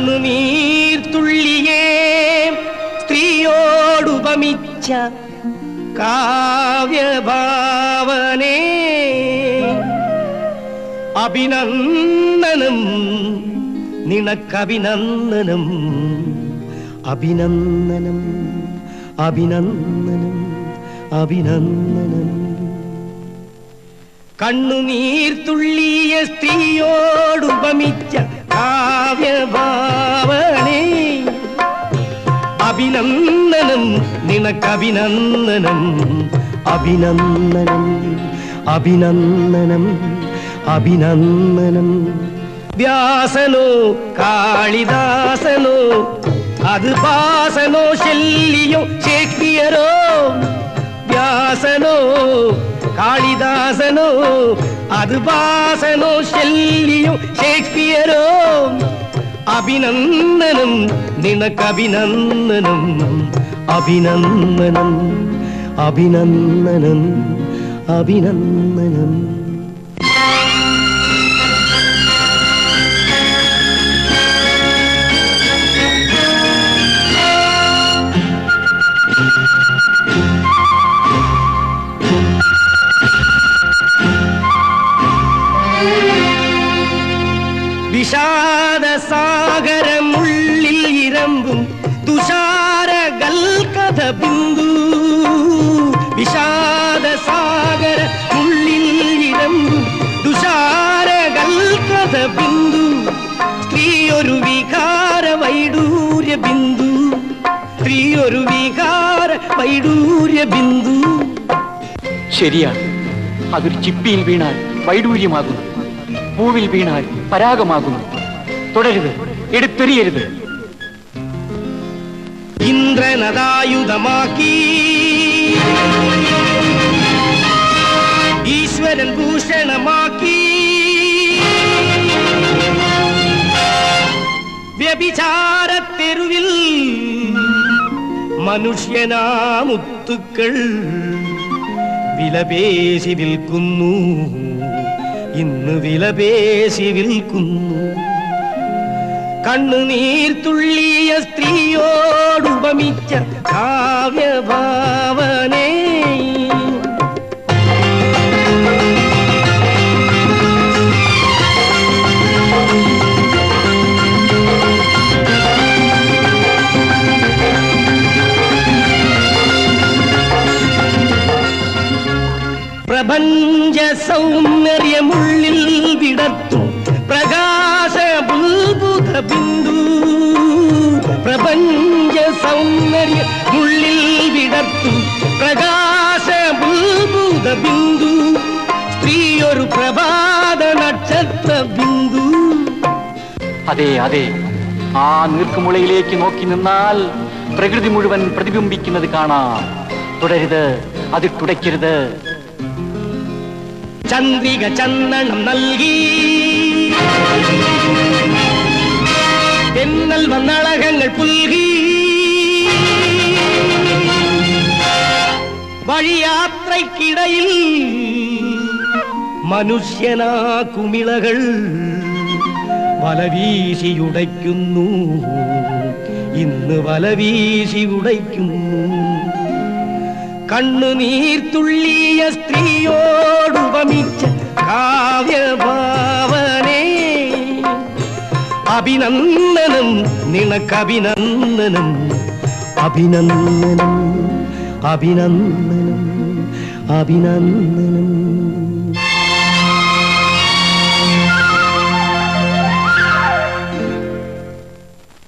കണ്ണുനീർ നീർത്തുള്ളിയേ സ്ത്രീയോടുപമിച്ച കാവ്യഭാവനേ. അഭിനന്ദനം നിനക്കഭിനന്ദനം അഭിനന്ദനം അഭിനന്ദനം അഭിനന്ദനം. കണ്ണുനീർ തുള്ളിയ സ്ത്രീയോടുപമിച്ച കാവ്യഭാവനേ അഭിനന്ദനം നിനക്കഭിനന്ദനം അഭിനന്ദനം അഭിനന്ദനം അഭിനന്ദനം. വ്യാസനോ കാളിദാസനോ അത് പാസനോ ശല്ലിയോ ഷേക്സ്പിയറോ വ്യാസനോ കാളിദാസനോ അത് പാസനോ ശല്ലിയോ ഷേക്സ്പിയറോ അഭിനന്ദനം നിനക്കഭിനന്ദനം അഭിനന്ദനം അഭിനന്ദനം അഭിനന്ദനം. വിഷാദ സാഗരമുള്ളിൽ ഇരമ്പും തുഷാര ഗൽകഥ ബിന്ദു വിഷാദ സാഗര ഉള്ളിൽ ഇരമ്പും തുഷാര ഗൽകഥ ബിന്ദു സ്ത്രീ ഒരു വികാര വൈഡൂര്യ ബിന്ദു സ്ത്രീ ഒരു വികാര വൈഡൂര്യ ബിന്ദു ശരിയാണ്. അതൊരു ചിപ്പിയിൽ വീണാൽ വൈഡൂര്യമാകുന്നു. പൂവിൽ വീണാൽ പരാഗമാകുന്നു. തുടരുത്. എടുത്തെറിയരുത്. ഇന്ദ്രനദായുധമാക്കി. ഈശ്വരൻ ഭൂഷണമാക്കി. വ്യഭിചാരത്തെരുവിൽ മനുഷ്യനാമുത്തുക്കൾ വിലപേശി വിൽക്കുന്നു ഇന്ന് വിലപേശി വിൽക്കുന്നു കണ്ണുനീർ തുള്ളിയ സ്ത്രീയോടുപമിച്ച കാവ്യഭാവനേ പ്രപഞ്ച സൗന്ദര്യമുള്ളിൽ ബിന്ദു. സ്ത്രീ ഒരു പ്രഭാത നക്ഷത്ര ബിന്ദു. അതെ അതെ. ആ നീർക്കുമുളയിലേക്ക് നോക്കി നിന്നാൽ പ്രകൃതി മുഴുവൻ പ്രതിബിംബിക്കുന്നത് കാണാം. തുടരുത് അത് തുടയ്ക്കരുത്. ചന്ദ്രിക ചന്ദനം നൽകി. എന്നൽ വന്നളകങ്ങൾ പുൽകി. വഴിയാത്രയ്ക്കിടയിൽ മനുഷ്യനാ കുമിളകൾ വലവീശിയുടയ്ക്കുന്നു ഇന്ന് വലവീശി ഉടയ്ക്കുന്നു. കണ്ണുനീർത്തുള്ളിയ സ്ത്രീയോടുപമിച്ച കാവ്യഭാവനേ. അഭിനന്ദനം നിനക്കഭിനന്ദനം. അഭിനന്ദനം അഭിനന്ദനം. അഭിനന്ദനം.